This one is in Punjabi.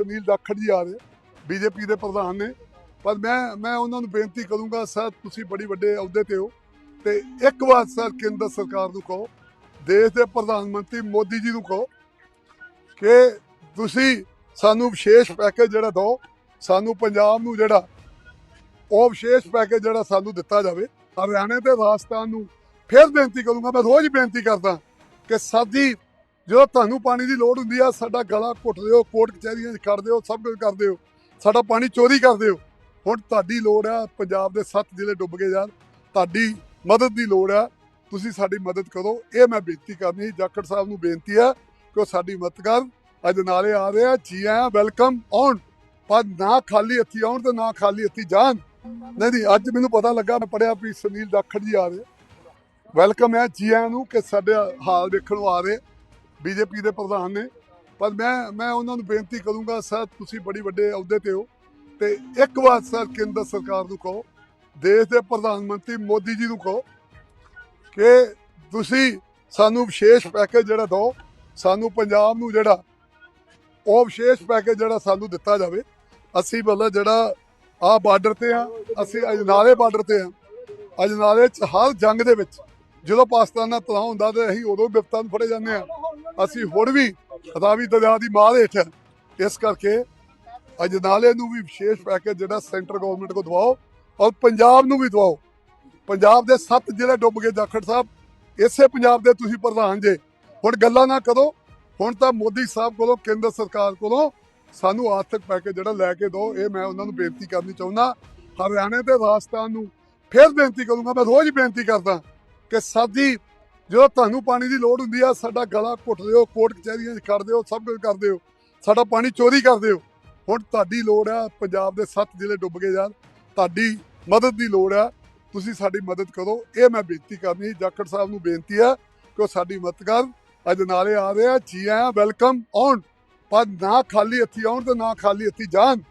ਸੁਨੀਲ ਜਾਖੜ ਜੀ ਆ ਰਹੇ। ਬੀਜੇਪੀ ਦੇ ਪ੍ਰਧਾਨ ਨੇ। ਪਰ ਮੈਂ ਮੈਂ ਉਹਨਾਂ ਨੂੰ ਬੇਨਤੀ ਕਰੂੰਗਾ, ਸਰ, ਤੁਸੀਂ ਬੜੀ ਵੱਡੇ ਅਹੁਦੇ ਤੇ ਹੋ। ਤੇ ਇੱਕ ਵਾਰ ਸਰ, ਕੇਂਦਰ ਸਰਕਾਰ ਨੂੰ ਕਹੋ, ਦੇਸ਼ ਦੇ ਪ੍ਰਧਾਨ ਮੰਤਰੀ ਮੋਦੀ ਜੀ ਨੂੰ ਕਹੋ ਕਿ ਤੁਸੀਂ ਸਾਨੂੰ ਵਿਸ਼ੇਸ਼ ਪੈਕੇਜ ਜਿਹੜਾ ਦਿਓ, ਸਾਨੂੰ ਪੰਜਾਬ ਨੂੰ ਜਿਹੜਾ, ਉਹ ਵਿਸ਼ੇਸ਼ ਪੈਕੇਜ ਜਿਹੜਾ ਸਾਨੂੰ ਦਿੱਤਾ ਜਾਵੇ। ਹਰਿਆਣੇ ਤੇ ਰਾਜਸਥਾਨ ਨੂੰ ਫਿਰ ਬੇਨਤੀ ਕਰੂੰਗਾ, ਮੈਂ ਰੋਜ਼ ਬੇਨਤੀ ਕਰਦਾ ਕਿ ਸਾਡੀ ਜਦੋਂ ਤੁਹਾਨੂੰ ਪਾਣੀ ਦੀ ਲੋੜ ਹੁੰਦੀ ਆ, ਸਾਡਾ ਗਲਾ ਘੁੱਟਦੇ ਹੋ ਕੋਰਟ ਕਚਹਿਰੀਆਂ 'ਚ ਖੜਦੇ ਹੋ ਸਭ ਕੁਝ ਕਰਦੇ ਹੋ ਸਾਡਾ ਪਾਣੀ ਚੋਰੀ ਕਰਦੇ ਹੋ ਹੁਣ ਤੁਹਾਡੀ ਲੋੜ ਆ ਪੰਜਾਬ ਦੇ ਸੱਤ ਜ਼ਿਲ੍ਹੇ ਡੁੱਬ ਗਏ ਯਾਰ ਤੁਹਾਡੀ ਮਦਦ ਦੀ ਲੋੜ ਆ। ਤੁਸੀਂ ਸਾਡੀ ਮਦਦ ਕਰੋ। ਇਹ ਮੈਂ ਬੇਨਤੀ ਕਰਨੀ, ਜਾਖੜ ਸਾਹਿਬ ਨੂੰ ਬੇਨਤੀ ਆ ਕਿ ਉਹ ਸਾਡੀ ਮਦਦ ਕਰਨ। ਅੱਜ ਨਾਲੇ ਆ ਰਹੇ ਆ, ਜੀ ਆਇਆਂ, ਵੈਲਕਮ ਆਉਣ ਪਰ ਨਾ ਖਾਲੀ ਹੱਥੀ ਆਉਣ ਤੇ ਨਾ ਖਾਲੀ ਹੱਥੀ ਜਾਣ। ਨਹੀਂ ਨਹੀਂ, ਅੱਜ ਮੈਨੂੰ ਪਤਾ ਲੱਗਾ, ਮੈਂ ਪੜਿਆ ਵੀ ਸੁਨੀਲ ਜਾਖੜ ਜੀ ਆ ਰਹੇ। ਵੈਲਕਮ ਹੈ ਜੀ ਆਇਆਂ ਨੂੰ ਕਿ ਸਾਡੇ ਹਾਲ ਦੇਖਣ ਨੂੰ ਆ ਰਹੇ। ਬੀਜੇਪੀ ਦੇ ਪ੍ਰਧਾਨ ਨੇ। ਪਰ ਮੈਂ ਮੈਂ ਉਹਨਾਂ ਨੂੰ ਬੇਨਤੀ ਕਰੂੰਗਾ, ਸਰ, ਤੁਸੀਂ ਬੜੀ ਵੱਡੇ ਅਹੁਦੇ ਤੇ ਹੋ। ਤੇ ਇੱਕ ਵਾਰ ਸਰ, ਕੇਂਦਰ ਸਰਕਾਰ ਨੂੰ ਕਹੋ, ਦੇਸ਼ ਦੇ ਪ੍ਰਧਾਨ ਮੰਤਰੀ ਮੋਦੀ ਜੀ ਨੂੰ ਕਹੋ ਕਿ ਤੁਸੀਂ ਸਾਨੂੰ ਵਿਸ਼ੇਸ਼ ਪੈਕੇਜ ਜਿਹੜਾ ਦਿਓ ਸਾਨੂੰ ਪੰਜਾਬ ਨੂੰ ਜਿਹੜਾ, ਉਹ ਵਿਸ਼ੇਸ਼ ਪੈਕੇਜ ਜਿਹੜਾ ਸਾਨੂੰ ਦਿੱਤਾ ਜਾਵੇ। ਅਸੀਂ ਮਤਲਬ ਜਿਹੜਾ ਆ ਬਾਰਡਰ ਤੇ ਆ ਅਸੀਂ ਅਜਨਾਲੇ ਬਾਰਡਰ ਤੇ ਆ ਅਜਨਾਲੇ ਚ ਹਰ ਜੰਗ ਦੇ ਵਿੱਚ ਜਦੋਂ ਪਾਕਿਸਤਾਨ ਨਾਲ ਤਣਾਅ ਹੁੰਦਾ ਤੇ ਅਸੀਂ ਉਦੋਂ ਬਿਪਤਾ ਨੂੰ ਫੜੇ ਜਾਂਦੇ ਆ ਅਸੀਂ ਹੁਣ ਵੀ ਰਾਵੀ ਦਰਿਆ ਦੀ ਮਾਰ ਹੇਠ ਇਸ ਕਰਕੇ ਅਜਨਾਲੇ ਨੂੰ ਵੀ ਵਿਸ਼ੇਸ਼ ਪੈਕੇਜ ਜਿਹੜਾ ਸੈਂਟਰ ਗਵਰਨਮੈਂਟ ਕੋ ਦਵਾਓ ਔਰ ਪੰਜਾਬ ਨੂੰ ਵੀ ਦਵਾਓ। ਪੰਜਾਬ ਦੇ ਸੱਤ ਜ਼ਿਲ੍ਹੇ ਡੁੱਬ ਗਏ ਜਾਖੜ ਸਾਹਿਬ। ਇਸੇ ਪੰਜਾਬ ਦੇ ਤੁਸੀਂ ਪ੍ਰਧਾਨ ਜੇ। ਹੁਣ ਗੱਲਾਂ ਨਾ ਕਰੋ। ਹੁਣ ਤਾਂ ਮੋਦੀ ਸਾਹਿਬ ਕੋਲੋਂ, ਕੇਂਦਰ ਸਰਕਾਰ ਕੋਲੋਂ ਸਾਨੂੰ ਆਰਥਿਕ ਪੈਕੇਜ ਜਿਹੜਾ ਲੈ ਕੇ ਦਿਓ ਇਹ ਮੈਂ ਉਹਨਾਂ ਨੂੰ ਬੇਨਤੀ ਕਰਨੀ ਚਾਹੁੰਦਾ। ਹਰਿਆਣੇ ਤੇ ਰਾਜਸਥਾਨ ਨੂੰ ਫਿਰ ਬੇਨਤੀ ਕਰੂੰਗਾ। ਮੈਂ ਰੋਜ਼ ਬੇਨਤੀ ਕਰਦਾ ਕਿ ਸਾਡੀ ਜਦੋਂ ਤੁਹਾਨੂੰ ਪਾਣੀ ਦੀ ਲੋੜ ਹੁੰਦੀ ਆ, ਸਾਡਾ ਗਲਾ ਘੁੱਟਦੇ ਹੋ ਕੋਰਟ ਕਚਹਿਰੀਆਂ 'ਚ ਖੜਦੇ ਹੋ ਸਭ ਕੁਝ ਕਰਦੇ ਹੋ ਸਾਡਾ ਪਾਣੀ ਚੋਰੀ ਕਰਦੇ ਹੋ ਹੁਣ ਤੁਹਾਡੀ ਲੋੜ ਆ ਪੰਜਾਬ ਦੇ ਸੱਤ ਜ਼ਿਲ੍ਹੇ ਡੁੱਬ ਗਏ ਯਾਰ ਤੁਹਾਡੀ ਮਦਦ ਦੀ ਲੋੜ ਆ। ਤੁਸੀਂ ਸਾਡੀ ਮਦਦ ਕਰੋ। ਇਹ ਮੈਂ ਬੇਨਤੀ ਕਰਨੀ ਜਾਖੜ ਸਾਹਿਬ ਨੂੰ ਬੇਨਤੀ ਆ ਕਿ ਉਹ ਸਾਡੀ ਮਦਦ ਕਰਨ। ਅੱਜ ਨਾਲੇ ਆ ਰਹੇ ਆ, ਜੀ ਆਇਆਂ, ਵੈਲਕਮ ਆਉਣ ਪਰ ਨਾ ਖਾਲੀ ਹੱਥੀ ਆਉਣ ਤੇ ਨਾ ਖਾਲੀ ਹੱਥੀ ਜਾਣ।